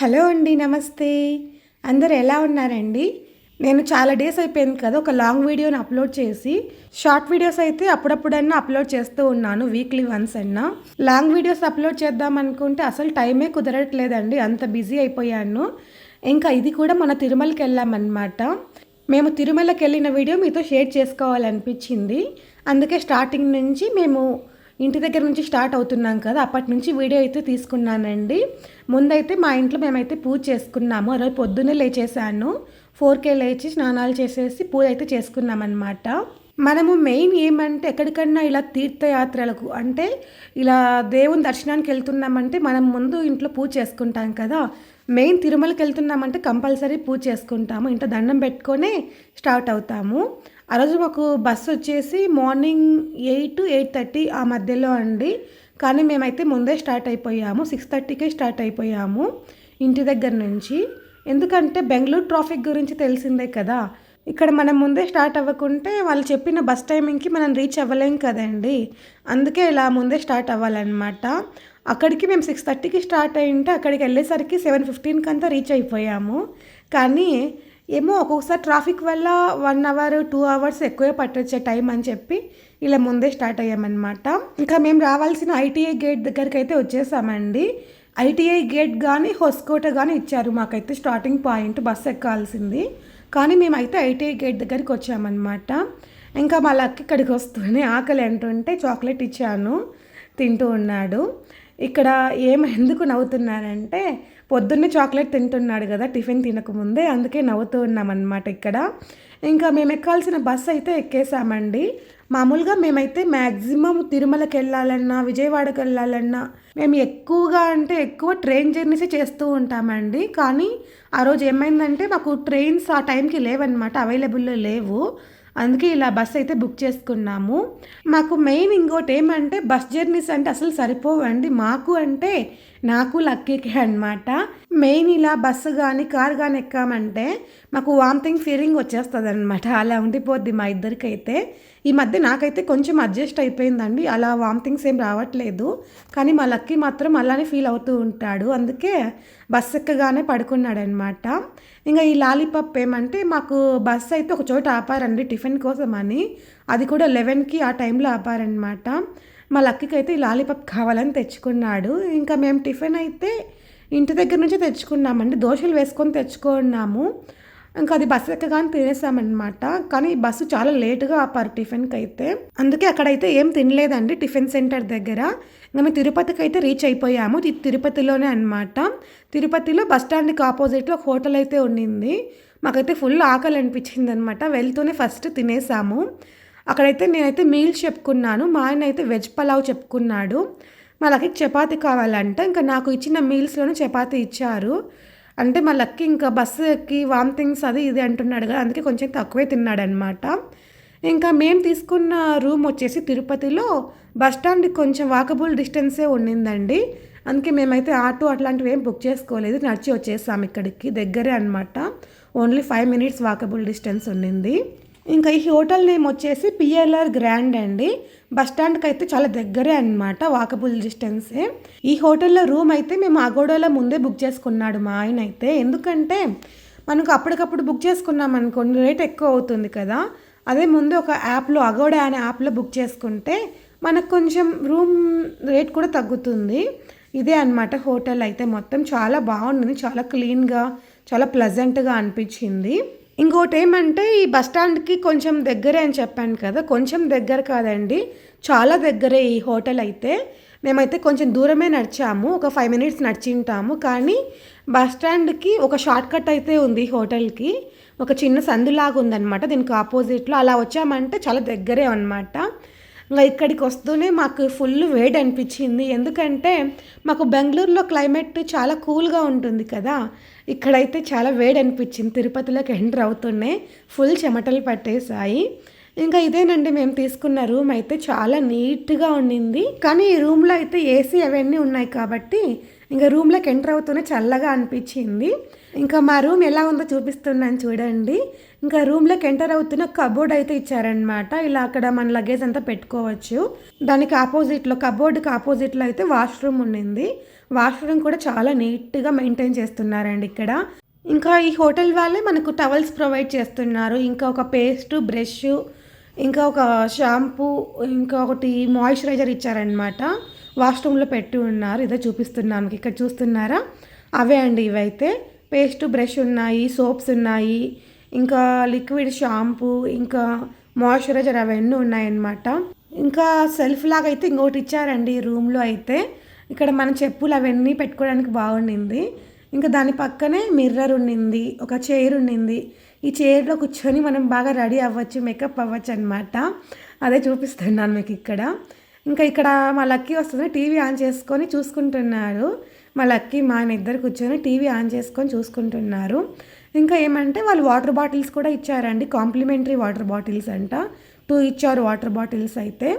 Hello అండి నమస్తే. అందరు ఎలా ఉన్నారండి? నేను చాలా డేస్ అయిపోయింది కదా ఒక లాంగ్ వీడియోని అప్లోడ్ చేసి షార్ట్ వీడియోస్ అయితే అప్పుడప్పుడన్నా అప్లోడ్ చేస్తూ ఉన్నాను వీక్లీ వన్స్ అన్నా. లాంగ్ వీడియోస్ అప్లోడ్ చేద్దాం అనుకుంటే అసలు టైమే కుదరట్లేదండి అంత బిజీ అయిపోయాను. ఇంకా ఇది కూడా మన తిరుమలకి వెళ్ళామన్నమాట. మేము తిరుమలకి వెళ్ళిన వీడియో మీతో షేర్ చేసుకోవాలనిపించింది. అందుకే స్టార్టింగ్ నుంచి మేము ఇంటి దగ్గర నుంచి స్టార్ట్ అవుతున్నాం కదా అప్పటి నుంచి వీడియో అయితే తీసుకున్నానండి. ముందైతే మా ఇంట్లో మేమైతే పూజ చేసుకున్నాము. అరవై పొద్దున్నే లేచేసాను ఫోర్కే లేచి స్నానాలు చేసేసి పూజ అయితే చేసుకున్నాం అనమాట మనము మెయిన్ ఏమంటే ఎక్కడికన్నా ఇలా తీర్థయాత్రలకు అంటే ఇలా దేవుని దర్శనానికి వెళ్తున్నామంటే మనం ముందు ఇంట్లో పూజ చేసుకుంటాం కదా మెయిన్ తిరుమలకి వెళ్తున్నామంటే కంపల్సరీ పూజ చేసుకుంటాము. ఇంట్లో దండం పెట్టుకొని స్టార్ట్ అవుతాము. ఆ రోజు మాకు బస్సు వచ్చేసి మార్నింగ్ ఎయిట్ ఎయిట్ థర్టీ ఆ మధ్యలో అండి. కానీ మేమైతే ముందే స్టార్ట్ అయిపోయాము. సిక్స్ థర్టీకే స్టార్ట్ అయిపోయాము ఇంటి దగ్గర నుంచి. ఎందుకంటే బెంగళూరు ట్రాఫిక్ గురించి తెలిసిందే కదా. ఇక్కడ మనం ముందే స్టార్ట్ అవ్వకుంటే వాళ్ళు చెప్పిన బస్ టైమింగ్కి మనం రీచ్ అవ్వలేం కదండి. అందుకే ఇలా ముందే స్టార్ట్ అవ్వాలన్నమాట. అక్కడికి మేము సిక్స్ థర్టీకి స్టార్ట్ అయ్యింటే అక్కడికి వెళ్ళేసరికి సెవెన్ ఫిఫ్టీన్కి అంతా రీచ్ అయిపోయాము. కానీ ఏమో ఒక్కొక్కసారి ట్రాఫిక్ వల్ల వన్ అవర్ టూ అవర్స్ ఎక్కువే పట్టొచ్చే టైం అని చెప్పి ఇలా ముందే స్టార్ట్ అయ్యామన్నమాట. ఇంకా మేము రావాల్సిన ఐటీఐ గేట్ దగ్గరికి అయితే వచ్చేసామండి. ఐటీఐ గేట్ కానీ హొస్కోట కానీ ఇచ్చారు. మాకైతే స్టార్టింగ్ పాయింట్ బస్ ఎక్కాల్సింది. కానీ మేమైతే ఐటీఐ గేట్ దగ్గరికి వచ్చామన్నమాట. ఇంకా మా లక్ ఇక్కడికి వస్తూనే ఆకలి అంటుంటే చాక్లెట్ ఇచ్చాను. తింటూ ఉన్నాడు. ఇక్కడ ఏం ఎందుకు నవ్వుతున్నారంటే పొద్దున్నే చాక్లెట్ తింటున్నాడు కదా టిఫిన్ తినకముందే అందుకే నవ్వుతూ ఉన్నామన్నమాట ఇక్కడ. ఇంకా మేము ఎక్కాల్సిన బస్సు అయితే ఎక్కేసామండి మామూలుగా మేమైతే మ్యాక్సిమం తిరుమలకి వెళ్ళాలన్నా విజయవాడకి వెళ్ళాలన్నా మేము ఎక్కువగా అంటే ఎక్కువ ట్రైన్ జర్నీసే చేస్తూ ఉంటామండి. కానీ ఆ రోజు ఏమైందంటే మాకు ట్రైన్స్ ఆ టైంకి లేవన్నమాట అవైలబుల్లో లేవు. అందుకే ఇలా బస్ అయితే బుక్ చేసుకున్నాము. మాకు మెయిన్ ఇంకోటి ఏమంటే బస్ జర్నీస్ అంటే అసలు సరిపోవండి. మాకు అంటే నాకు లక్కీకి అనమాట మెయిన్ ఇలా బస్సు కానీ కార్ కానీ ఎక్కామంటే మాకు వామిటింగ్ ఫీలింగ్ వచ్చేస్తుంది అనమాట అలా ఉండిపోద్ది మా ఇద్దరికైతే. ఈ మధ్య నాకైతే కొంచెం అడ్జస్ట్ అయిపోయిందండి. అలా వామిటింగ్స్ ఏం రావట్లేదు. కానీ మా లక్కీ మాత్రం అలానే ఫీల్ అవుతూ ఉంటాడు. అందుకే బస్సు ఎక్కగానే పడుకున్నాడు అనమాట ఇంకా ఈ లాలీపాప్ ఏమంటే మాకు బస్ అయితే ఒక చోట ఆపారండి టిఫిన్ కోసం అని అది కూడా లెవెన్కి ఆ టైంలో ఆపారనమాట మా లక్కీకి అయితే ఈ లాలీపాప్ కావాలని తెచ్చుకున్నాడు. ఇంకా మేము టిఫిన్ అయితే ఇంటి దగ్గర నుంచి తెచ్చుకున్నామండి. దోశలు వేసుకొని తెచ్చుకున్నాము. ఇంకా అది బస్సు ఎక్కగానే తినేసామన్నమాట. కానీ బస్సు చాలా లేటుగా ఆపారు టిఫిన్కి అయితే అందుకే అక్కడైతే ఏం తినలేదండి టిఫిన్ సెంటర్ దగ్గర. ఇంకా మేము తిరుపతికి అయితే రీచ్ అయిపోయాము. తిరుపతిలోనే అనమాట తిరుపతిలో బస్ స్టాండ్కి ఆపోజిట్లో ఒక హోటల్ అయితే ఉండింది. మాకైతే ఫుల్ ఆకలి అనిపించింది అనమాట వెళ్తూనే ఫస్ట్ తినేసాము. అక్కడైతే నేనైతే మీల్స్ చెప్పుకున్నాను మా ఆయన అయితే వెజ్ పలావ్ చెప్పుకున్నాడు. వాళ్ళకి చపాతి కావాలంట ఇంకా నాకు ఇచ్చిన మీల్స్లోనే చపాతి ఇచ్చారు. అంటే మా లక్కి ఇంకా బస్సు ఎక్కి వామిటింగ్స్ అది ఇది అంటున్నాడు కదా అందుకే కొంచెం తక్కువే తిన్నాడనమాట. ఇంకా మేము తీసుకున్న రూమ్ వచ్చేసి తిరుపతిలో బస్ స్టాండ్కి కొంచెం వాకబుల్ డిస్టెన్సే ఉండిందండి అందుకే మేమైతే ఆటో అట్లాంటివి ఏం బుక్ చేసుకోలేదు నడిచి వచ్చేసాం ఇక్కడికి దగ్గరే అనమాట only five minutes walkable distance ఉండింది ఇంకా ఈ హోటల్ నేమ్ వచ్చేసి పిఎల్ఆర్ గ్రాండ్ అండి. బస్ స్టాండ్కి అయితే చాలా దగ్గరే అనమాట వాకబుల్ డిస్టెన్సే. ఈ హోటల్లో రూమ్ అయితే మేము అగోడోలో ముందే బుక్ చేసుకున్నాడు మా ఆయన అయితే. ఎందుకంటే మనకు అప్పటికప్పుడు బుక్ చేసుకున్నాం అనుకోండి రేట్ ఎక్కువ అవుతుంది కదా. అదే ముందు ఒక యాప్లో అగోడా అనే యాప్లో బుక్ చేసుకుంటే మనకు కొంచెం రూమ్ రేట్ కూడా తగ్గుతుంది. ఇదే అనమాట హోటల్ అయితే. మొత్తం చాలా బాగుంది చాలా క్లీన్గా చాలా ప్లజెంట్గా అనిపించింది. ఇంకోటి ఏమంటే ఈ బస్ స్టాండ్కి కొంచెం దగ్గరే అని చెప్పాను కదా కొంచెం దగ్గర కాదండి. చాలా దగ్గరే ఈ హోటల్ అయితే. మేమైతే కొంచెం దూరమే నడిచాము ఒక ఫైవ్ మినిట్స్ నడిచింటాము. కానీ బస్ స్టాండ్కి ఒక షార్ట్ కట్ అయితే ఉంది హోటల్కి. ఒక చిన్న సందులాగా ఉందన్నమాట దీనికి ఆపోజిట్లో. అలా వచ్చామంటే చాలా దగ్గరే అనమాట ఇంకా ఇక్కడికి వస్తూనే మాకు ఫుల్ వేడి అనిపించింది. ఎందుకంటే మాకు బెంగళూరులో క్లైమేట్ చాలా కూల్గా ఉంటుంది కదా. ఇక్కడైతే చాలా వేడి అనిపించింది తిరుపతిలోకి ఎంటర్ అవుతున్నాయి ఫుల్ చెమటలు పట్టేశాయి. ఇంకా ఇదేనండి మేము తీసుకున్న రూమ్ అయితే చాలా నీట్గా ఉండింది. కానీ ఈ రూమ్లో అయితే ఏసీ అవన్నీ ఉన్నాయి కాబట్టి ఇంకా రూమ్లోకి ఎంటర్ అవుతూనే చల్లగా అనిపించింది. ఇంకా మా రూమ్ ఎలా ఉందో చూపిస్తున్నాను చూడండి. ఇంకా రూమ్లోకి ఎంటర్ అవుతున్న కబోర్డ్ అయితే ఇచ్చారనమాట ఇలా అక్కడ మన లగేజ్ అంతా పెట్టుకోవచ్చు. దానికి ఆపోజిట్లో కబోర్డ్కి ఆపోజిట్లో అయితే వాష్రూమ్ ఉండింది. వాష్రూమ్ కూడా చాలా నీట్గా మెయింటైన్ చేస్తున్నారండి ఇక్కడ. ఇంకా ఈ హోటల్ వాళ్ళే మనకు టవల్స్ ప్రొవైడ్ చేస్తున్నారు. ఇంకా ఒక పేస్ట్ బ్రష్ ఇంకా ఒక షాంపూ ఇంకా ఒకటి మాయిశ్చరైజర్ ఇచ్చారనమాట వాష్రూమ్లో పెట్టి ఉన్నారు. ఇదే చూపిస్తున్నాను ఇక్కడ చూస్తున్నారా? అవే అండి ఇవైతే. పేస్ట్ బ్రష్ ఉన్నాయి సోప్స్ ఉన్నాయి ఇంకా లిక్విడ్ షాంపూ ఇంకా మాయిశ్చరైజర్ అవన్నీ ఉన్నాయన్నమాట. ఇంకా సెల్ఫ్ లాగా అయితే ఇంకోటి ఇచ్చారండి ఈ రూమ్లో అయితే. ఇక్కడ మన చెప్పులు అవన్నీ పెట్టుకోవడానికి బాగుండింది. ఇంకా దాని పక్కనే మిర్రర్ ఉండింది ఒక చైర్ ఉండింది ఈ చైర్లో కూర్చొని మనం బాగా రెడీ అవ్వచ్చు మేకప్ అవ్వచ్చు అనమాట అదే చూపిస్తున్నాను మీకు ఇక్కడ. ఇంకా ఇక్కడ మా లక్కీ వస్తుంది టీవీ ఆన్ చేసుకొని చూసుకుంటున్నారు. మా లక్కీ మా ఆయన ఇద్దరు కూర్చొని టీవీ ఆన్ చేసుకొని చూసుకుంటున్నారు. ఇంకా ఏమంటే వాళ్ళు వాటర్ బాటిల్స్ కూడా ఇచ్చారండి కాంప్లిమెంటరీ వాటర్ బాటిల్స్ అంట. టూ ఇచ్చారు వాటర్ బాటిల్స్ అయితే.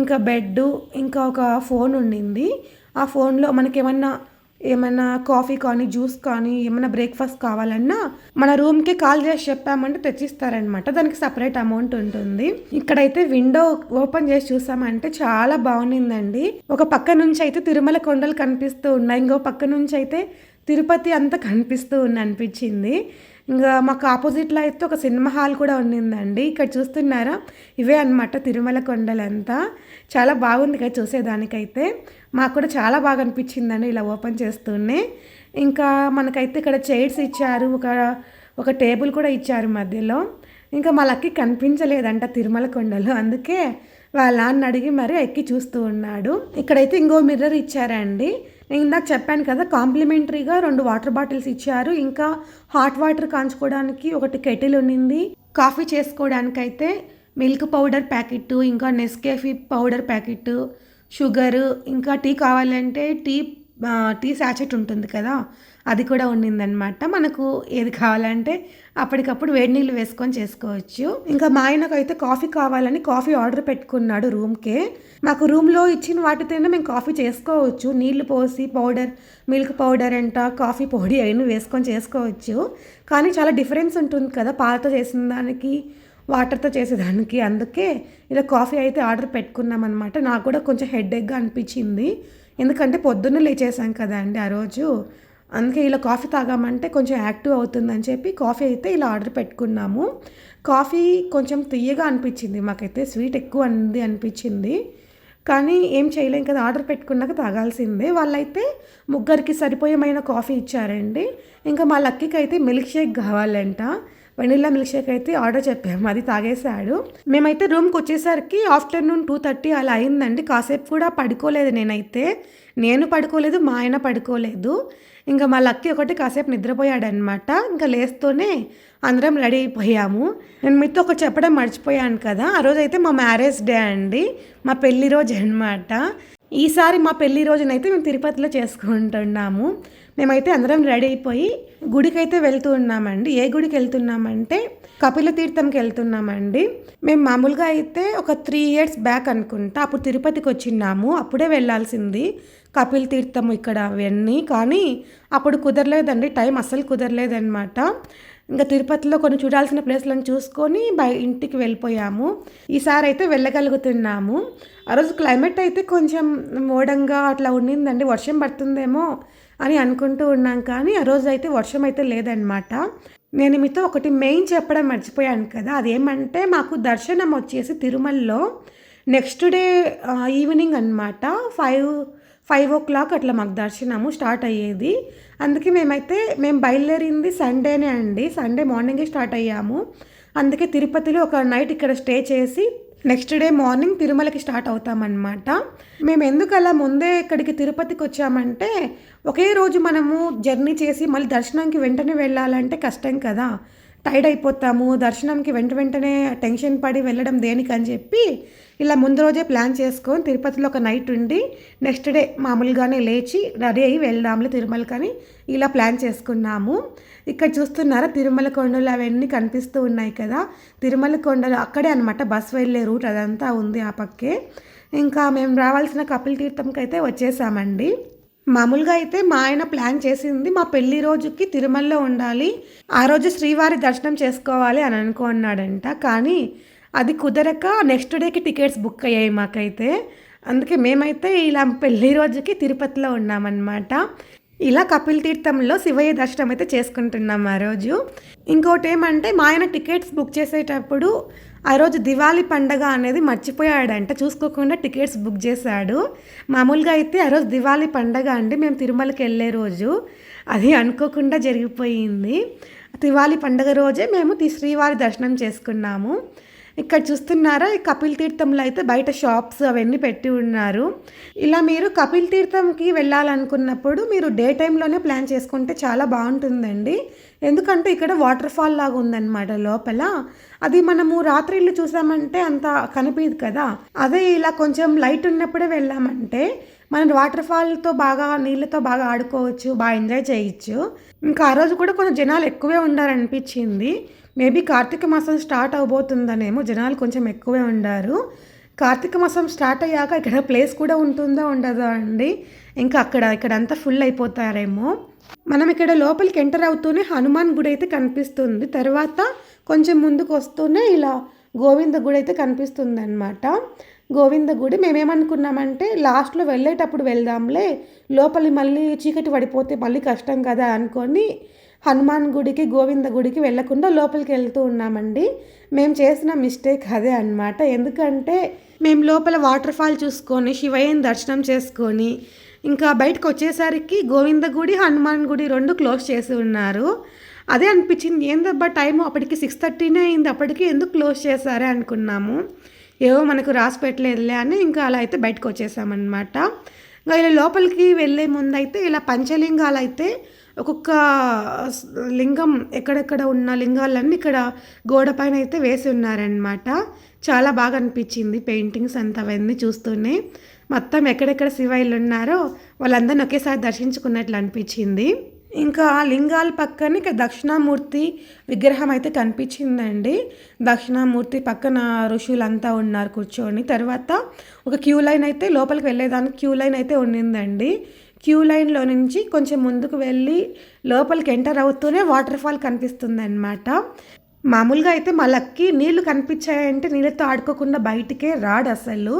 ఇంకా బెడ్ ఇంకా ఒక ఫోన్ ఉండింది ఆ ఫోన్లో మనకి ఏమన్నా ఏమైనా కాఫీ కానీ జ్యూస్ కానీ ఏమైనా బ్రేక్ఫాస్ట్ కావాలన్నా మన రూమ్కి కాల్ చేసి చెప్పామంటే తెచ్చిస్తారనమాట దానికి సపరేట్ అమౌంట్ ఉంటుంది. ఇక్కడైతే విండో ఓపెన్ చేసి చూసామంటే చాలా బాగుండిందండి. ఒక పక్క నుంచి అయితే తిరుమల కొండలు కనిపిస్తూ ఉన్నాయి. ఇంకో పక్క నుంచి అయితే తిరుపతి అంతా కనిపిస్తూ ఉంది అనిపించింది. ఇంకా మాకు ఆపోజిట్లో అయితే ఒక సినిమా హాల్ కూడా ఉండిందండి. ఇక్కడ చూస్తున్నారా? ఇవే అనమాట తిరుమల కొండలంతా. చాలా బాగుంది కదా చూసేదానికైతే. మాకు కూడా చాలా బాగా అనిపించిందండి ఇలా ఓపెన్ చేస్తూనే. ఇంకా మనకైతే ఇక్కడ చైర్స్ ఇచ్చారు ఒక ఒక టేబుల్ కూడా ఇచ్చారు మధ్యలో. ఇంకా మా లక్కి కనిపించలేదంట తిరుమల కొండలో అందుకే వాళ్ళ నాన్న అడిగి మరీ ఎక్కి చూస్తూ ఉన్నాడు. ఇక్కడైతే ఇంకో మిర్రర్ ఇచ్చారండి. నేను ఇందాక చెప్పాను కదా కాంప్లిమెంటరీగా రెండు వాటర్ బాటిల్స్ ఇచ్చారు. ఇంకా హాట్ వాటర్ కాంచుకోవడానికి ఒకటి కెటిల్ ఉన్నింది. కాఫీ చేసుకోవడానికైతే మిల్క్ పౌడర్ ప్యాకెట్ ఇంకా నెస్కేఫీ పౌడర్ ప్యాకెట్ షుగర్ ఇంకా టీ కావాలంటే టీ టీ శాచెట్ ఉంటుంది కదా అది కూడా ఉండిందనమాట మనకు ఏది కావాలంటే అప్పటికప్పుడు వేడి నీళ్ళు వేసుకొని చేసుకోవచ్చు. ఇంకా మా ఆయనకు అయితే కాఫీ కావాలని కాఫీ ఆర్డర్ పెట్టుకున్నాడు రూమ్కే. మాకు రూమ్లో ఇచ్చిన వాటితోనే మేము కాఫీ చేసుకోవచ్చు. నీళ్ళు పోసి పౌడర్ మిల్క్ పౌడర్ అంట కాఫీ పొడి అయిన వేసుకొని చేసుకోవచ్చు. కానీ చాలా డిఫరెన్స్ ఉంటుంది కదా పాలతో చేసిన దానికి. వాటర్తో చేసేదానికి. అందుకే ఇలా కాఫీ అయితే ఆర్డర్ పెట్టుకున్నాం అనమాట నాకు కూడా కొంచెం హెడ్ఏక్గా అనిపించింది. ఎందుకంటే పొద్దున్నే లేచేసాం కదా అండి ఆ రోజు. అందుకే ఇలా కాఫీ తాగామంటే కొంచెం యాక్టివ్ అవుతుందని చెప్పి కాఫీ అయితే ఇలా ఆర్డర్ పెట్టుకున్నాము. కాఫీ కొంచెం తీయగా అనిపించింది. మాకైతే స్వీట్ ఎక్కువ అంది అనిపించింది. కానీ ఏం చేయలేం కదా ఆర్డర్ పెట్టుకున్నాక తాగాల్సిందే. వాళ్ళైతే ముగ్గురికి సరిపోయేమైన కాఫీ ఇచ్చారండి. ఇంకా మా లక్కీకి అయితే మిల్క్ షేక్ కావాలంట. వెనిల్లా మిల్క్ షేక్ అయితే ఆర్డర్ చెప్పాము అది తాగేశాడు. మేమైతే రూమ్కి వచ్చేసరికి ఆఫ్టర్నూన్ టూ థర్టీ అలా అయిందండి. కాసేపు కూడా పడుకోలేదు నేనైతే. నేను పడుకోలేదు మా ఆయన పడుకోలేదు. ఇంకా మా లక్కీ ఒకటి కాసేపు నిద్రపోయాడనమాట ఇంకా లేస్తూనే అందరం రెడీ అయిపోయాము. నేను మీతో ఒక చెప్పడం మర్చిపోయాను కదా. ఆ రోజు అయితే మా మ్యారేజ్ డే అండి. మా పెళ్ళి రోజు అనమాట ఈసారి మా పెళ్ళి రోజునైతే మేము తిరుపతిలో చేసుకుంటున్నాము. మేమైతే అందరం రెడీ అయిపోయి గుడికి అయితే వెళ్తూ ఉన్నామండి. ఏ గుడికి వెళ్తున్నామంటే కపిల తీర్థంకి వెళ్తున్నామండి. మేము మామూలుగా అయితే ఒక త్రీ ఇయర్స్ బ్యాక్ అనుకుంటా అప్పుడు తిరుపతికి వచ్చిన్నాము. అప్పుడే వెళ్ళాల్సింది కపిల్ తీర్థం ఇక్కడ అవన్నీ. కానీ అప్పుడు కుదరలేదండి. టైం అస్సలు కుదరలేదన్నమాట. ఇంకా తిరుపతిలో కొన్ని చూడాల్సిన ప్లేస్లను చూసుకొని బయ ఇంటికి వెళ్ళిపోయాము. ఈసారి అయితే వెళ్ళగలుగుతున్నాము. ఆ రోజు క్లైమేట్ అయితే కొంచెం మోడంగా అట్లా ఉండిందండి. వర్షం పడుతుందేమో అని అనుకుంటూ ఉన్నాం కానీ ఆ రోజు అయితే వర్షం అయితే లేదనమాట నేను మీతో ఒకటి మెయిన్ చెప్పడం మర్చిపోయాను కదా. అదేమంటే మాకు దర్శనం వచ్చేసి తిరుమలలో నెక్స్ట్ డే ఈవినింగ్ అనమాట ఫైవ్ ఫైవ్ ఓ క్లాక్ అట్లా మాకు దర్శనము స్టార్ట్ అయ్యేది. అందుకే మేమైతే మేము బయలుదేరింది సండేనే అండి. సండే మార్నింగే స్టార్ట్ అయ్యాము. అందుకే తిరుపతిలో ఒక నైట్ ఇక్కడ స్టే చేసి నెక్స్ట్ డే మార్నింగ్ తిరుమలకి స్టార్ట్ అవుతామన్నమాట. మేము ఎందుకు అలా ముందే ఇక్కడికి తిరుపతికి వచ్చామంటే ఒకే రోజు మనము జర్నీ చేసి మళ్ళీ దర్శనానికి వెంటనే వెళ్ళాలంటే కష్టం కదా. టైర్డ్ అయిపోతాము దర్శనంకి వెంట వెంటనే టెన్షన్ పడి వెళ్ళడం దేనికని చెప్పి ఇలా ముందు రోజే ప్లాన్ చేసుకొని తిరుపతిలో ఒక నైట్ ఉండి నెక్స్ట్ డే మామూలుగానే లేచి రెడీ అయ్యి వెళ్దాంలే తిరుమల కానీ ఇలా ప్లాన్ చేసుకున్నాము. ఇక్కడ చూస్తున్నారా తిరుమల కొండలు అవన్నీ కనిపిస్తూ ఉన్నాయి కదా? తిరుమల కొండలు అక్కడే అనమాట బస్ వెళ్ళే రూట్ అదంతా ఉంది ఆ పక్కే. ఇంకా మేము రావాల్సిన కపిల్ తీర్థంకి అయితే వచ్చేసామండి. మామూలుగా అయితే మా ఆయన ప్లాన్ చేసింది మా పెళ్ళి రోజుకి తిరుమలలో ఉండాలి ఆ రోజు శ్రీవారి దర్శనం చేసుకోవాలి అని అనుకున్నాడంట. కానీ అది కుదరక నెక్స్ట్ డేకి టికెట్స్ బుక్ అయ్యాయి మాకైతే. అందుకే మేమైతే ఇలా పెళ్ళి రోజుకి తిరుపతిలో ఉన్నామన్నమాట. ఇలా కపిల్ తీర్థంలో శివయ్య దర్శనం అయితే చేసుకుంటున్నాం ఆ రోజు. ఇంకోటి ఏమంటే మా ఆయన టికెట్స్ బుక్ చేసేటప్పుడు ఆ రోజు దివాళీ పండగ అనేది మర్చిపోయాడంట. చూసుకోకుండా టికెట్స్ బుక్ చేశాడు. మామూలుగా అయితే ఆ రోజు దివాళీ పండగ అండి. మేము తిరుమలకి వెళ్ళే రోజు. అది అనుకోకుండా జరిగిపోయింది. దివాళీ పండగ రోజే మేము శ్రీవారి దర్శనం చేసుకున్నాము. ఇక్కడ చూస్తున్నారా ఈ కపిల్ తీర్థంలో అయితే బయట షాప్స్ అవన్నీ పెట్టి ఉన్నారు. ఇలా మీరు కపిల్ తీర్థంకి వెళ్ళాలనుకున్నప్పుడు మీరు డే టైంలోనే ప్లాన్ చేసుకుంటే చాలా బాగుంటుందండి. ఎందుకంటే ఇక్కడ వాటర్ ఫాల్ లాగా ఉందన్నమాట లోపల. అది మనము రాత్రిళ్ళు చూసామంటే అంత కనిపించదు కదా. అదే ఇలా కొంచెం లైట్ ఉన్నప్పుడే వెళ్ళామంటే మనం వాటర్ ఫాల్తో బాగా నీళ్ళతో బాగా ఆడుకోవచ్చు బాగా ఎంజాయ్ చేయొచ్చు. ఇంకా ఆ రోజు కూడా కొంచెం జనాలు ఎక్కువే ఉండారనిపించింది మేబీ కార్తీక మాసం స్టార్ట్ అవబోతుందనేమో జనాలు కొంచెం ఎక్కువే ఉండారు. కార్తీక మాసం స్టార్ట్ అయ్యాక ఇక్కడ ప్లేస్ కూడా ఉంటుందో ఉండదో అండి. ఇంకా అక్కడ ఇక్కడ అంతా ఫుల్ అయిపోతారేమో. మనం ఇక్కడ లోపలికి ఎంటర్ అవుతూనే హనుమాన్ గుడి అయితే కనిపిస్తుంది. తర్వాత కొంచెం ముందుకు వస్తూనే ఇలా గోవింద గుడి అయితే కనిపిస్తుంది అనమాట గోవింద గుడి మేమేమనుకున్నామంటే లాస్ట్లో వెళ్ళేటప్పుడు వెళ్దాంలే లోపలి మళ్ళీ చీకటి పడిపోతే మళ్ళీ కష్టం కదా అనుకొని హనుమాన్ గుడికి గోవింద గుడికి వెళ్ళకుండా లోపలికి వెళ్తూ ఉన్నామండి. మేము చేసిన మిస్టేక్ అదే అన్నమాట. ఎందుకంటే మేము లోపల వాటర్ ఫాల్ చూసుకొని శివయ్యని దర్శనం చేసుకొని ఇంకా బయటకు వచ్చేసరికి గోవింద గుడి హనుమాన్ గుడి రెండు క్లోజ్ చేసి ఉన్నారు. అదే అనిపించింది ఏందబ్బా టైం అప్పటికి సిక్స్ థర్టీనే అయింది అప్పటికి ఎందుకు క్లోజ్ చేశారే అనుకున్నాము. ఏవో మనకు రాసి పెట్టలేదులే అని ఇంకా అలా అయితే బయటకు వచ్చేసామన్నమాట. ఇంకా ఇలా లోపలికి వెళ్ళే ముందు అయితే ఇలా పంచలింగాలు అయితే ఒక్కొక్క లింగం ఎక్కడెక్కడ ఉన్న లింగాలన్నీ ఇక్కడ గోడ పైన అయితే వేసి ఉన్నారనమాట చాలా బాగా అనిపించింది పెయింటింగ్స్ అంతా అవన్నీ చూస్తూనే. మొత్తం ఎక్కడెక్కడ శివయ్యలు ఉన్నారో వాళ్ళందరిని ఒకేసారి దర్శించుకున్నట్లు అనిపించింది. ఇంకా లింగాల పక్కన ఇక దక్షిణామూర్తి విగ్రహం అయితే కనిపించిందండి. దక్షిణామూర్తి పక్కన ఋషులంతా ఉన్నారు కూర్చొని. తర్వాత ఒక క్యూ లైన్ అయితే లోపలికి వెళ్ళేదానికి క్యూ లైన్ అయితే ఉండిందండి. క్యూ లైన్లో నుంచి కొంచెం ముందుకు వెళ్ళి లోపలికి ఎంటర్ అవుతూనే వాటర్ ఫాల్ కనిపిస్తుంది అనమాట మామూలుగా అయితే మా లక్కి నీళ్ళు కనిపించాయంటే నీళ్ళతో ఆడుకోకుండా బయటికే రాడు అసలు.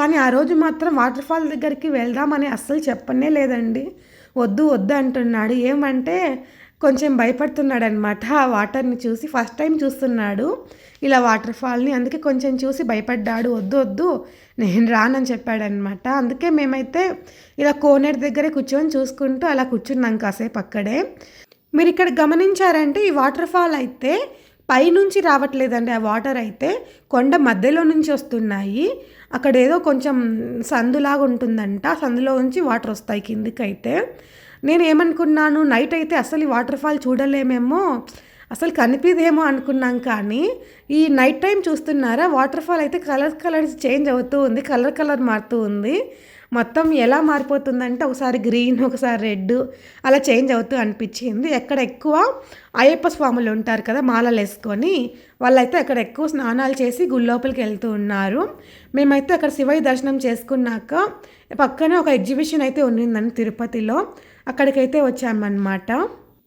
కానీ ఆ రోజు మాత్రం వాటర్ ఫాల్ దగ్గరికి వెళ్దామని అస్సలు చెప్పనే లేదండి. వద్దు వద్దు అంటున్నాడు. ఏమంటే కొంచెం భయపడుతున్నాడు అనమాట ఆ వాటర్ని చూసి ఫస్ట్ టైం చూస్తున్నాడు ఇలా వాటర్ ఫాల్ని. అందుకే కొంచెం చూసి భయపడ్డాడు. వద్దు వద్దు నేను రానని చెప్పాడనమాట అందుకే మేమైతే ఇలా కోనేరు దగ్గరే కూర్చొని చూసుకుంటూ అలా కూర్చున్నాం కాసేపు అక్కడే. మీరు ఇక్కడ గమనించారంటే ఈ వాటర్ ఫాల్ అయితే పైనుంచి రావట్లేదండి. ఆ వాటర్ అయితే కొండ మధ్యలో నుంచి వస్తున్నాయి. అక్కడ ఏదో కొంచెం సందులాగా ఉంటుందంట. సందులో నుంచి వాటర్ వస్తాయి కిందికి అయితే నేను ఏమనుకున్నాను నైట్ అయితే అసలు ఈ వాటర్ ఫాల్ చూడలేమేమో అసలు కనిపిదేమో అనుకున్నాం కానీ ఈ నైట్ టైం చూస్తున్నారా వాటర్ ఫాల్ అయితే కలర్ కలర్స్ చేంజ్ అవుతూ ఉంది కలర్ కలర్ మారుతూ ఉంది. మొత్తం ఎలా మారిపోతుందంటే ఒకసారి గ్రీన్ ఒకసారి రెడ్ అలా చేంజ్ అవుతూ అనిపించింది. ఎక్కడ ఎక్కువ అయ్యప్ప స్వాములు ఉంటారు కదా మాలలు వేసుకొని వాళ్ళైతే అక్కడ ఎక్కువ స్నానాలు చేసి గుడి లోపలికి వెళ్తూ ఉన్నారు. మేమైతే అక్కడ శివయ్య దర్శనం చేసుకున్నాక పక్కనే ఒక ఎగ్జిబిషన్ అయితే ఉండిందండి తిరుపతిలో. అక్కడికైతే వచ్చామన్నమాట.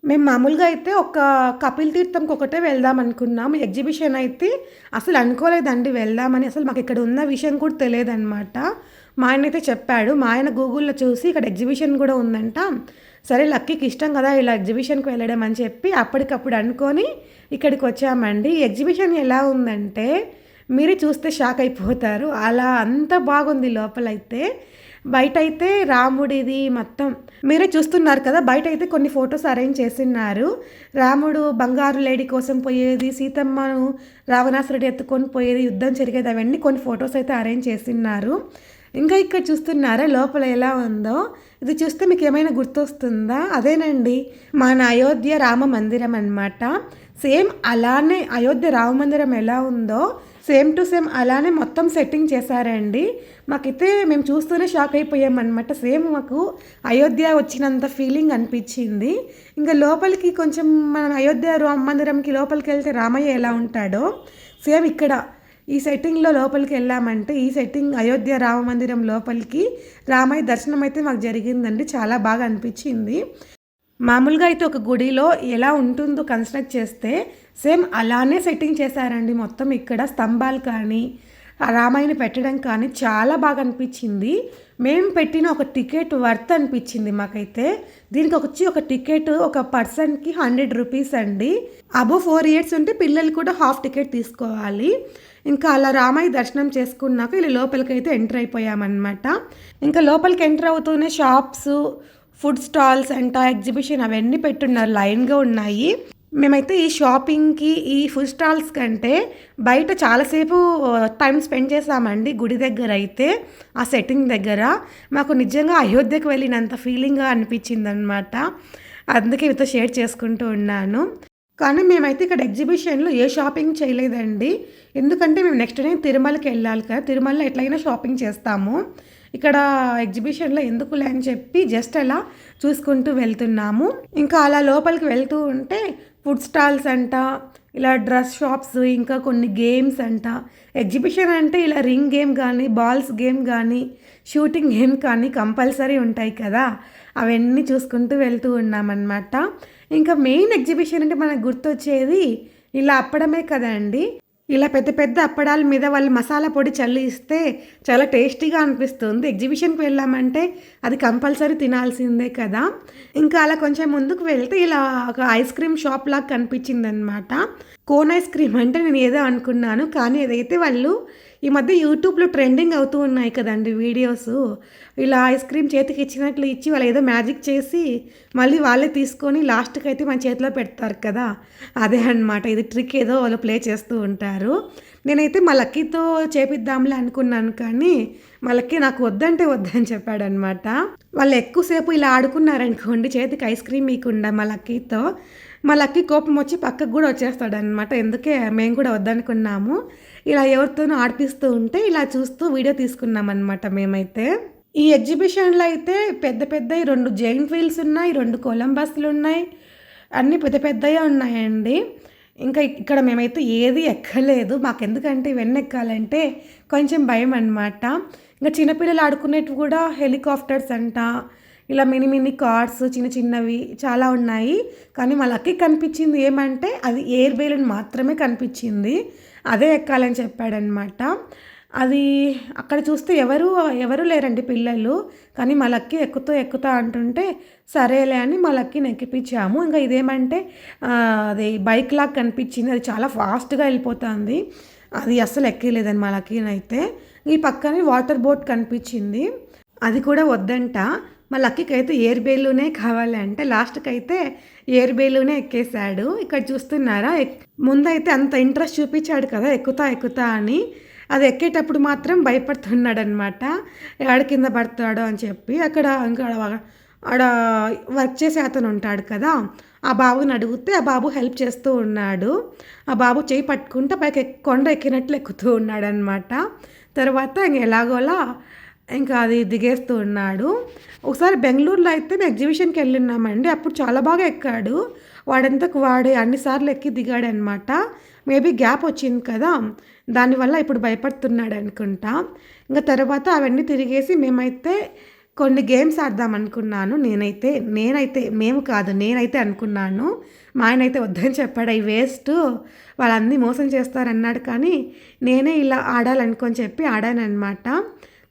మేము మామూలుగా అయితే ఒక కపిల్ తీర్థంకి ఒకటే వెళ్దాం అనుకున్నాం. ఎగ్జిబిషన్ అయితే అసలు అనుకోలేదండి వెళ్దామని. అసలు మాకు ఇక్కడ ఉన్న విషయం కూడా తెలియదన్నమాట. మా ఆయన అయితే చెప్పాడు మా ఆయన గూగుల్లో చూసి ఇక్కడ ఎగ్జిబిషన్ కూడా ఉందంట. సరే లక్కీకి ఇష్టం కదా ఇలా ఎగ్జిబిషన్కి వెళ్ళడం అని చెప్పి అప్పటికప్పుడు అనుకొని ఇక్కడికి వచ్చామండి. ఎగ్జిబిషన్ ఎలా ఉందంటే మీరే చూస్తే షాక్ అయిపోతారు. అలా అంత బాగుంది లోపలైతే. బయట అయితే రాముడిది మొత్తం మీరే చూస్తున్నారు కదా బయట అయితే కొన్ని ఫొటోస్ అరేంజ్ చేస్తున్నారు రాముడు బంగారు లేడీ కోసం పోయేది సీతమ్మను రావణాసురుడు ఎత్తుకొని పోయేది యుద్ధం జరిగేది అవన్నీ కొన్ని ఫొటోస్ అయితే అరేంజ్ చేస్తున్నారు ఇంకా ఇక్కడ చూస్తున్నారా లోపల ఎలా ఉందో ఇది చూస్తే మీకు ఏమైనా గుర్తొస్తుందా? అదేనండి మన అయోధ్య రామ మందిరం అన్నమాట. సేమ్ అలానే అయోధ్య రామ మందిరం ఎలా ఉందో సేమ్ టు సేమ్ అలానే మొత్తం సెట్టింగ్ చేశారండి. మాకైతే మేము చూస్తూనే షాక్ అయిపోయామన్నమాట సేమ్ మాకు అయోధ్య వచ్చినంత ఫీలింగ్ అనిపించింది. ఇంకా లోపలికి కొంచెం మనం అయోధ్య రామ మందిరంకి లోపలికి వెళ్తే రామయ్య ఎలా ఉంటాడో సేమ్ ఇక్కడ ఈ సెట్టింగ్లో లోపలికి వెళ్ళామంటే ఈ సెట్టింగ్ అయోధ్య రామ మందిరం లోపలికి రామయ్య దర్శనం అయితే మాకు జరిగిందండి. చాలా బాగా అనిపించింది. మామూలుగా అయితే ఒక గుడిలో ఎలా ఉంటుందో కన్స్ట్రక్ట్ చేస్తే సేమ్ అలానే సెట్టింగ్ చేశారండి మొత్తం ఇక్కడ. స్తంభాలు కానీ రామాయణ పెట్టడం కానీ చాలా బాగా అనిపించింది. మేము పెట్టిన ఒక టికెట్ వర్త్ అనిపించింది మాకైతే. దీనికి వచ్చి ఒక టికెట్ ఒక పర్సన్కి హండ్రెడ్ రూపీస్ అండి. అబో ఫోర్ ఇయర్స్ ఉంటే పిల్లలు కూడా హాఫ్ టికెట్ తీసుకోవాలి. ఇంకా అలా రామయ్య దర్శనం చేసుకున్నాక ఇలా లోపలికైతే ఎంటర్ అయిపోయామన్నమాట. ఇంకా లోపలికి ఎంటర్ అవుతూనే షాప్స్ ఫుడ్ స్టాల్స్ అంట ఎగ్జిబిషన్ అవన్నీ పెట్టున్నారు లైన్గా ఉన్నాయి. మేమైతే ఈ షాపింగ్కి ఈ ఫుడ్ స్టాల్స్ కంటే బయట చాలాసేపు టైం స్పెండ్ చేసామండి గుడి దగ్గర అయితే ఆ సెట్టింగ్ దగ్గర. మాకు నిజంగా అయోధ్యకు వెళ్ళినంత ఫీలింగ్గా అనిపించింది అనమాట అందుకే మీతో షేర్ చేసుకుంటూ ఉన్నాను. కానీ మేమైతే ఇక్కడ ఎగ్జిబిషన్లో ఏ షాపింగ్ చేయలేదండి. ఎందుకంటే మేము నెక్స్ట్ డే తిరుమలకి వెళ్ళాలి కదా. తిరుమలలో ఎట్లయినా షాపింగ్ చేస్తాము. ఇక్కడ ఎగ్జిబిషన్లో ఎందుకులే అని చెప్పి జస్ట్ అలా చూసుకుంటూ వెళ్తున్నాము. ఇంకా అలా లోపలికి వెళ్తూ ఉంటే ఫుడ్ స్టాల్స్ అంట ఇలా డ్రెస్ షాప్స్ ఇంకా కొన్ని గేమ్స్ అంట. ఎగ్జిబిషన్ అంటే ఇలా రింగ్ గేమ్ కానీ బాల్స్ గేమ్ కానీ షూటింగ్ గేమ్ కానీ కంపల్సరీ ఉంటాయి కదా. అవన్నీ చూసుకుంటూ వెళ్తూ ఉన్నామన్నమాట. ఇంకా మెయిన్ ఎగ్జిబిషన్ అంటే మనకు గుర్తొచ్చేది ఇలా అప్పడమే కదండి. ఇలా పెద్ద పెద్ద అప్పడాల మీద వాళ్ళు మసాలా పొడి చల్లి ఇస్తే చాలా టేస్టీగా అనిపిస్తుంది. ఎగ్జిబిషన్కి వెళ్ళామంటే అది కంపల్సరీ తినాల్సిందే కదా. ఇంకా అలా కొంచెం ముందుకు వెళ్తే ఇలా ఒక ఐస్ క్రీమ్ షాప్ లాగా కనిపించింది అనమాట కోన్ ఐస్ క్రీమ్ అంటే నేను ఏదో అనుకున్నాను కానీ ఏదైతే వాళ్ళు ఈ మధ్య యూట్యూబ్లో ట్రెండింగ్ అవుతూ ఉన్నాయి కదండి వీడియోస్. ఇలా ఐస్ క్రీమ్ చేతికి ఇచ్చినట్లు ఇచ్చి వాళ్ళు ఏదో మ్యాజిక్ చేసి మళ్ళీ వాళ్ళే తీసుకొని లాస్ట్కి అయితే మన చేతిలో పెడతారు కదా. అదే అనమాట ఇది ట్రిక్ ఏదో వాళ్ళు ప్లే చేస్తూ ఉంటారు. నేనైతే మా లక్కీతో చేపిద్దాంలే అనుకున్నాను కానీ మా లక్కీ నాకు వద్దంటే వద్దని చెప్పాడనమాట వాళ్ళు ఎక్కువసేపు ఇలా ఆడుకున్నారనుకోండి చేతికి ఐస్ క్రీమ్ మీకుండా మా లక్కీతో. మా లక్కీ కోపం వచ్చి పక్కకు కూడా వచ్చేస్తాడనమాట ఎందుకే మేము కూడా వద్దనుకున్నాము. ఇలా ఎవరితోనూ ఆడిపిస్తూ ఉంటే ఇలా చూస్తూ వీడియో తీసుకున్నాం అనమాట మేమైతే. ఈ ఎగ్జిబిషన్లో అయితే పెద్ద పెద్ద రెండు జైంట్ వీల్స్ ఉన్నాయి రెండు కొలంబస్లు ఉన్నాయి అన్నీ పెద్ద పెద్దగా ఉన్నాయండి. ఇంకా ఇక్కడ మేమైతే ఏది ఎక్కలేదు. మాకు ఎందుకంటే ఇవన్నీ ఎక్కాలంటే కొంచెం భయం అనమాట ఇంకా చిన్నపిల్లలు ఆడుకునేవి కూడా హెలికాప్టర్స్ అంట ఇలా మినీ మినీ కార్స్ చిన్న చిన్నవి చాలా ఉన్నాయి. కానీ మా లక్కీ కనిపించింది ఏమంటే అది ఎయిర్ బెలూన్ మాత్రమే కనిపించింది. అదే ఎక్కాలని చెప్పాడనమాట. అది అక్కడ చూస్తే ఎవరు ఎవరు లేరండి పిల్లలు. కానీ మా లక్కీ ఎక్కుతూ ఎక్కుతా అంటుంటే సరేలే అని మా లక్కీని ఎక్కిపించాము. ఇంకా ఇదేమంటే అది బైక్ లాగా కనిపించింది. అది చాలా ఫాస్ట్గా వెళ్ళిపోతుంది. అది అస్సలు ఎక్కలేదని మా లక్కీనైతే. ఈ పక్కనే వాటర్ బోట్ కనిపించింది. అది కూడా వద్దంట. మా లక్కీకి అయితే ఎయిర్ బెలూనే కావాలి అంటే లాస్ట్కి అయితే ఎయిర్ బెలూనే ఎక్కేశాడు. ఇక్కడ చూస్తున్నారా? ముందైతే అంత ఇంట్రెస్ట్ చూపించాడు కదా ఎక్కుతా ఎక్కుతా అని. అది ఎక్కేటప్పుడు మాత్రం భయపడుతున్నాడు అనమాట ఆడ కింద పడతాడు అని చెప్పి అక్కడ ఇంకా ఆడ వర్క్ చేసే అతను ఉంటాడు కదా ఆ బాబుని అడిగితే ఆ బాబు హెల్ప్ చేస్తూ ఉన్నాడు. ఆ బాబు చేయి పట్టుకుంటే పైకి కొండ ఎక్కినట్లు ఎక్కుతూ ఉన్నాడు అనమాట తర్వాత ఎలాగోలా ఇంకా అది దిగేస్తూ ఉన్నాడు. ఒకసారి బెంగళూరులో అయితే మేము ఎగ్జిబిషన్కి వెళ్ళినామండి. అప్పుడు చాలా బాగా ఎక్కాడు. వాడంతకు వాడే అన్నిసార్లు ఎక్కి దిగాడు అనమాట మేబీ గ్యాప్ వచ్చింది కదా. దానివల్ల ఇప్పుడు భయపడుతున్నాడు అనుకుంటా. ఇంకా తర్వాత అవన్నీ తిరిగేసి మేమైతే కొన్ని గేమ్స్ ఆడదాం అనుకున్నాను నేనైతే నేనైతే మేము కాదు నేనైతే అనుకున్నాను. మా ఆయన అయితే వద్దని చెప్పాడు. అవి వేస్ట్. వాళ్ళన్నీ మోసం చేస్తారన్నాడు. కానీ నేనే ఇలా ఆడాలనుకొని చెప్పి ఆడానన్నమాట.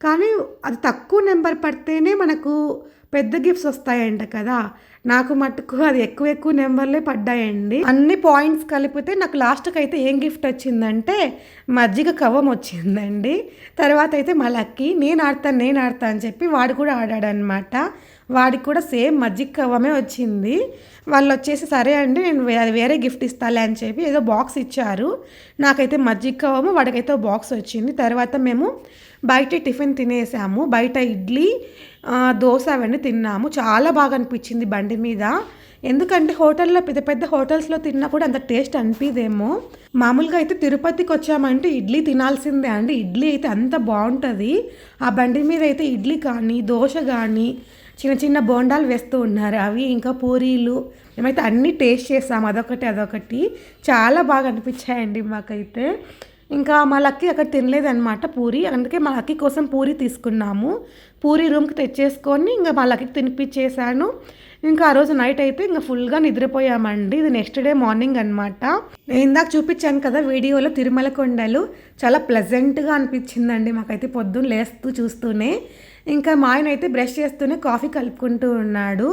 కానీ అది తక్కువ నెంబర్ పడితేనే మనకు పెద్ద గిఫ్ట్స్ వస్తాయంట కదా. నాకు మటుకు అది ఎక్కువ ఎక్కువ నెంబర్లే పడ్డాయండి. అన్ని పాయింట్స్ కలిపితే నాకు లాస్ట్కి అయితే ఏం గిఫ్ట్ వచ్చిందంటే మజ్జిగ కవ్వం వచ్చిందండి. తర్వాత అయితే మా లక్కీ నేను ఆడతాను నేను ఆడతా అని చెప్పి వాడు కూడా ఆడాడనమాట వాడికి కూడా సేమ్ మజ్జిగ కవ్వమే వచ్చింది. వాళ్ళు వచ్చేసి సరే అండి నేను వేరే గిఫ్ట్ ఇస్తాలే అని చెప్పి ఏదో బాక్స్ ఇచ్చారు. నాకైతే మజ్జిగ కవ్వము వాడికైతే బాక్స్ వచ్చింది. తర్వాత మేము బయట టిఫిన్ తినేసాము బయట ఇడ్లీ దోశ అవన్నీ తిన్నాము. చాలా బాగా అనిపించింది బండి మీద. ఎందుకంటే హోటల్లో పెద్ద పెద్ద హోటల్స్లో తిన్నా కూడా అంత టేస్ట్ అనిపిదేమో. మామూలుగా అయితే తిరుపతికి వచ్చామంటే ఇడ్లీ తినాల్సిందే అండి. ఇడ్లీ అయితే అంత బాగుంటుంది. ఆ బండి మీద అయితే ఇడ్లీ కానీ దోశ కానీ చిన్న చిన్న బోండాలు వేస్తూ ఉన్నారు. అవి ఇంకా పూరీలు మేమైతే అన్నీ టేస్ట్ చేసాము. అదొకటి అదొకటి. చాలా బాగా అనిపించాయండి మాకైతే. ఇంకా మా లక్కీ అక్కడ తినలేదనమాట పూరి. అందుకే మా లక్కీ కోసం పూరి తీసుకున్నాము. పూరి రూమ్కి తెచ్చేసుకొని ఇంకా మా లక్కీకి తినిపించేసాను ఇంకా ఆ రోజు నైట్ అయితే ఇంకా ఫుల్గా నిద్రపోయామండి. ఇది నెక్స్ట్ డే మార్నింగ్ అనమాట నేను ఇందాక చూపించాను కదా వీడియోలో తిరుమల కొండలు. చాలా ప్లెజెంట్గా అనిపించిందండి మాకైతే పొద్దున్న లేస్తూ చూస్తూనే. ఇంకా మా ఆయన అయితే బ్రష్ చేస్తూనే కాఫీ కలుపుకుంటూ ఉన్నాడు.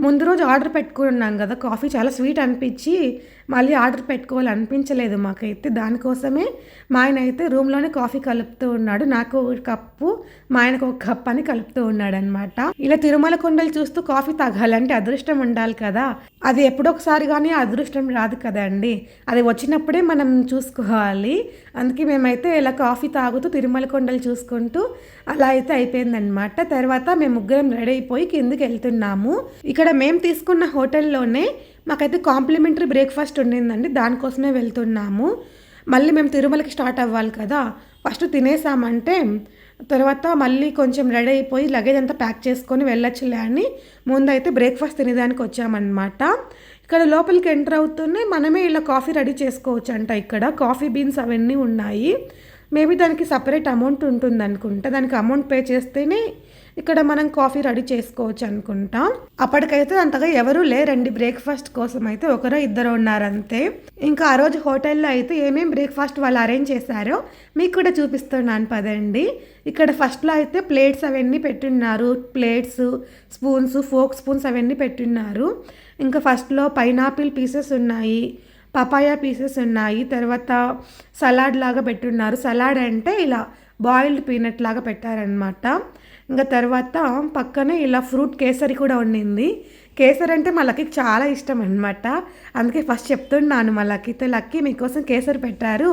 ముందు రోజు ఆర్డర్ పెట్టుకున్నాం కదా కాఫీ చాలా స్వీట్ అనిపించి మళ్ళీ ఆర్డర్ పెట్టుకోవాలి అనిపించలేదు మాకైతే. దానికోసమే మా ఆయన అయితే రూమ్లోనే కాఫీ కలుపుతూ ఉన్నాడు. నాకు ఒక కప్పు మా ఆయనకు ఒక కప్ అని కలుపుతూ ఉన్నాడు అనమాట ఇలా తిరుమల కొండలు చూస్తూ కాఫీ తాగాలంటే అదృష్టం ఉండాలి కదా. అది ఎప్పుడొకసారి కానీ అదృష్టం రాదు కదండి అది వచ్చినప్పుడే మనం చూసుకోవాలి. అందుకే మేమైతే ఇలా కాఫీ తాగుతూ తిరుమల కొండలు చూసుకుంటూ అలా అయితే అయిపోయిందనమాట తర్వాత మేము ముగ్గురం రెడీ అయిపోయి కిందికి వెళ్తున్నాము. ఇక్కడ మేము తీసుకున్న హోటల్లోనే మాకైతే కాంప్లిమెంటరీ బ్రేక్ఫాస్ట్ ఉండిందండి. దానికోసమే వెళ్తున్నాము. మళ్ళీ మేము తిరుమలకి స్టార్ట్ అవ్వాలి కదా. ఫస్ట్ తినేసామంటే తర్వాత మళ్ళీ కొంచెం రెడీ అయిపోయి లగేజ్ అంతా ప్యాక్ చేసుకొని వెళ్ళొచ్చులే అని ముందైతే బ్రేక్ఫాస్ట్ తినేదానికి వచ్చామన్నమాట. ఇక్కడ లోపలికి ఎంటర్ అవుతూనే మనమే ఇలా కాఫీ రెడీ చేసుకోవచ్చు అంట ఇక్కడ. కాఫీ బీన్స్ అవన్నీ ఉన్నాయి. మేబీ దానికి సపరేట్ అమౌంట్ ఉంటుంది అనుకుంటా. దానికి అమౌంట్ పే చేస్తేనే ఇక్కడ మనం కాఫీ రెడీ చేసుకోవచ్చు అనుకుంటా. అప్పటికైతే అంతగా ఎవరూ లేరండి. బ్రేక్ఫాస్ట్ కోసం అయితే ఒకరో ఇద్దరు ఉన్నారంతే. ఇంకా ఆ రోజు హోటల్లో అయితే ఏమేమి బ్రేక్ఫాస్ట్ వాళ్ళు అరేంజ్ చేశారో మీకు కూడా చూపిస్తున్నాను పదండి. ఇక్కడ ఫస్ట్లో అయితే ప్లేట్స్ అవన్నీ పెట్టున్నారు. ప్లేట్స్ స్పూన్స్ ఫోక్ స్పూన్స్ అవన్నీ పెట్టున్నారు. ఇంకా ఫస్ట్లో పైనాపిల్ పీసెస్ ఉన్నాయి. పపాయా పీసెస్ ఉన్నాయి తర్వాత సలాడ్ లాగా పెట్టున్నారు. సలాడ్ అంటే ఇలా బాయిల్డ్ పీనట్ లాగా పెట్టారనమాట ఇంకా తర్వాత పక్కనే ఇలా ఫ్రూట్ కేసరి కూడా ఉండింది కేసరి అంటే మా లక్కీకి చాలా ఇష్టం అనమాట అందుకే ఫస్ట్ చెప్తున్నాను మా లక్కీతో లక్కీ మీకోసం కేసరి పెట్టారు.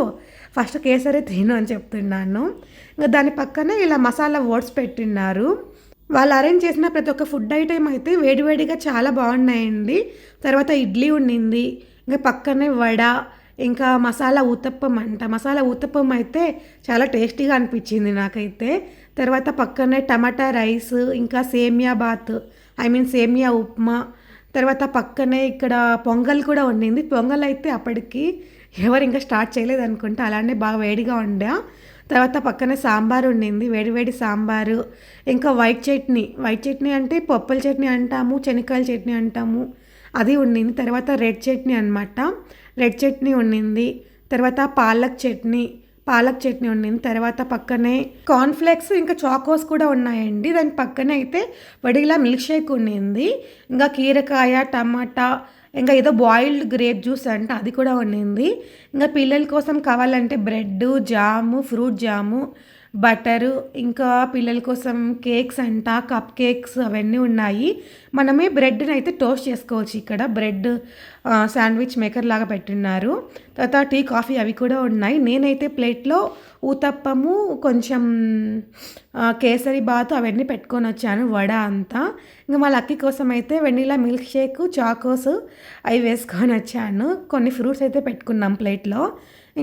ఫస్ట్ కేసరి తిను అని చెప్తున్నాను. ఇంకా దాని పక్కనే ఇలా మసాలా ఓట్స్ పెట్టిన్నారు. వాళ్ళు అరేంజ్ చేసిన ప్రతి ఒక్క ఫుడ్ ఐటెం అయితే వేడివేడిగా చాలా బాగున్నాయండి. తర్వాత ఇడ్లీ ఉండింది ఇంకా పక్కనే వడ ఇంకా మసాలా ఊతప్పం అంట. మసాలా ఊతప్పం అయితే చాలా టేస్టీగా అనిపించింది నాకైతే. తర్వాత పక్కనే టమాటా రైస్ ఇంకా సేమియా బాత్ ఐ మీన్ సేమియా ఉప్మా. తర్వాత పక్కనే ఇక్కడ పొంగల్ కూడా ఉండింది పొంగల్ అయితే అప్పటికి ఎవరు ఇంకా స్టార్ట్ చేయలేదు అనుకుంటే. అలానే బాగా వేడిగా ఉండా తర్వాత పక్కనే సాంబార్ ఉండింది వేడివేడి సాంబారు. ఇంకా వైట్ చట్నీ. వైట్ చట్నీ అంటే పప్పుల చట్నీ అంటాము శనక్కాయల చట్నీ అంటాము. అది ఉండింది తర్వాత రెడ్ చట్నీ అనమాట రెడ్ చట్నీ వండింది. తర్వాత పాలక్ చట్నీ పాలక్ చట్నీ ఉండింది తర్వాత పక్కనే కార్న్ఫ్లేక్స్ ఇంకా చాకోస్ కూడా ఉన్నాయండి. దాని పక్కనే అయితే వడిలా మిల్క్ షేక్ ఉండింది ఇంకా కీరకాయ టమాటా ఇంకా ఏదో బాయిల్డ్ గ్రేప్ జ్యూస్ అంట అది కూడా ఉండింది ఇంకా పిల్లల కోసం కావాలంటే bread jam fruit jam butter ఇంకా పిల్లల కోసం కేక్స్ అంట కప్ కేక్స్ అవన్నీ ఉన్నాయి. మనమే బ్రెడ్ని అయితే టోస్ట్ చేసుకోవచ్చు ఇక్కడ. బ్రెడ్ శాండ్విచ్ మేకర్ లాగా పెట్టున్నారు. తర్వాత టీ కాఫీ అవి కూడా ఉన్నాయి. నేనైతే ప్లేట్లో ఊతప్పము కొంచెం కేసరి బాత్ అవన్నీ పెట్టుకొని వచ్చాను వడ అంతా. ఇంకా మా లక్కీ కోసం అయితే వెన్నీలా మిల్క్ షేక్ చాకోస్ అవి వేసుకొని వచ్చాను. కొన్ని ఫ్రూట్స్ అయితే పెట్టుకున్నాం ప్లేట్లో.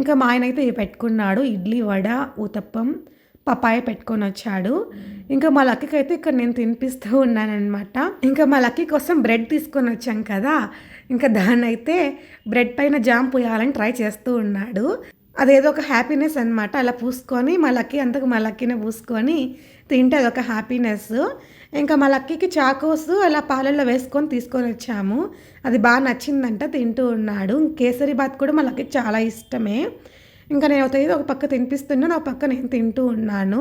ఇంకా మా ఆయన అయితే ఇవి పెట్టుకున్నాడు. ఇడ్లీ వడ ఊతప్పం పపాయ పెట్టుకొని వచ్చాడు. ఇంకా మా లక్కీకి అయితే ఇక్కడ నేను తినిపిస్తూ ఉన్నానమాట ఇంకా మా లక్కీ కోసం బ్రెడ్ తీసుకొని వచ్చాం కదా. ఇంకా దాన్ని అయితే బ్రెడ్ పైన జామ్ పోయాలని ట్రై చేస్తూ ఉన్నాడు. అదేదో ఒక హ్యాపీనెస్ అనమాట అలా పూసుకొని మా లక్కీ అంతకు మా లక్కీనే పూసుకొని తింటే అదొక హ్యాపీనెస్. ఇంకా మా లక్కీకి చాకోస్ అలా పాలల్లో వేసుకొని తీసుకొని వచ్చాము. అది బాగా నచ్చిందంట తింటూ ఉన్నాడు. కేసరి బాత్ కూడా మా లక్కీకి చాలా ఇష్టమే. ఇంకా నేను అయితే ఒక పక్క తినిపిస్తున్నాను ఒక పక్క నేను తింటూ ఉన్నాను.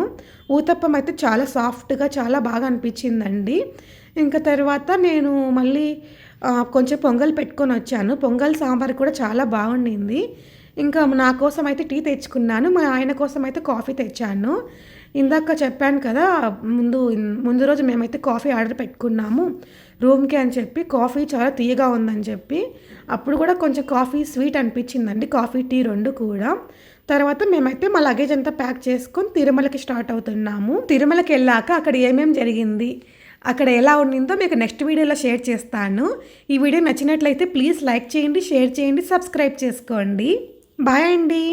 ఊతప్పం అయితే చాలా సాఫ్ట్గా చాలా బాగా అనిపించిందండి. ఇంకా తర్వాత నేను మళ్ళీ కొంచెం పొంగల్ పెట్టుకొని వచ్చాను. పొంగల్ సాంబార్ కూడా చాలా బాగుండింది. ఇంకా నా కోసం అయితే టీ తెచ్చుకున్నాను. మా ఆయన కోసం అయితే కాఫీ తెచ్చాను. ఇందాక చెప్పాను కదా ముందు ముందు రోజు మేమైతే కాఫీ ఆర్డర్ పెట్టుకున్నాము. రూమ్కి అని చెప్పి కాఫీ చాలా తీయగా ఉందని చెప్పి అప్పుడు కూడా కొంచెం కాఫీ స్వీట్ అనిపించిందండి. కాఫీ టీ రెండు కూడా. తర్వాత మేమైతే మా లగేజ్ అంతా ప్యాక్ చేసుకొని తిరుమలకి స్టార్ట్ అవుతున్నాము. తిరుమలకి వెళ్ళాక అక్కడ ఏమేమి జరిగింది అక్కడ ఎలా ఉండిందో మీకు నెక్స్ట్ వీడియోలో షేర్ చేస్తాను. ఈ వీడియో నచ్చినట్లయితే ప్లీజ్ లైక్ చేయండి షేర్ చేయండి సబ్స్క్రైబ్ చేసుకోండి. బాయ్ అండి.